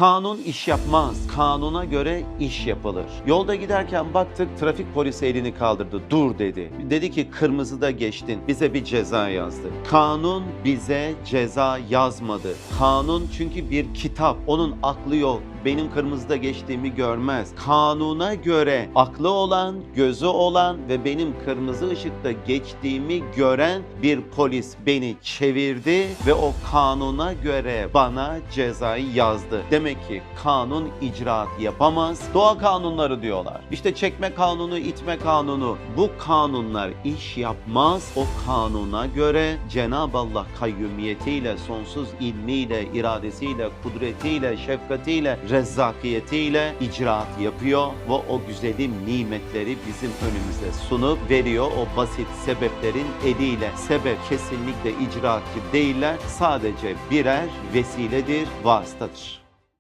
Kanun iş yapmaz. Kanuna göre iş yapılır. Yolda giderken baktık trafik polisi elini kaldırdı. Dur dedi. Dedi ki kırmızıda geçtin. Bize bir ceza yazdı. Kanun bize ceza yazmadı. Kanun çünkü bir kitap. Onun aklı yok. Benim kırmızıda geçtiğimi görmez. Kanuna göre aklı olan, gözü olan ve benim kırmızı ışıkta geçtiğimi gören bir polis beni çevirdi ve o kanuna göre bana cezayı yazdı. Demek ki kanun icraat yapamaz. Doğa kanunları diyorlar. İşte çekme kanunu, itme kanunu. Bu kanunlar iş yapmaz. O kanuna göre Cenab-ı Allah kayyumiyetiyle, sonsuz ilmiyle, iradesiyle, kudretiyle, şefkatiyle, rezzakiyetiyle icraat yapıyor ve o güzelim nimetleri bizim önümüze sunup veriyor o basit sebeplerin eliyle. Sebep kesinlikle icraatçı değiller. Sadece birer vesiledir, vasıtadır.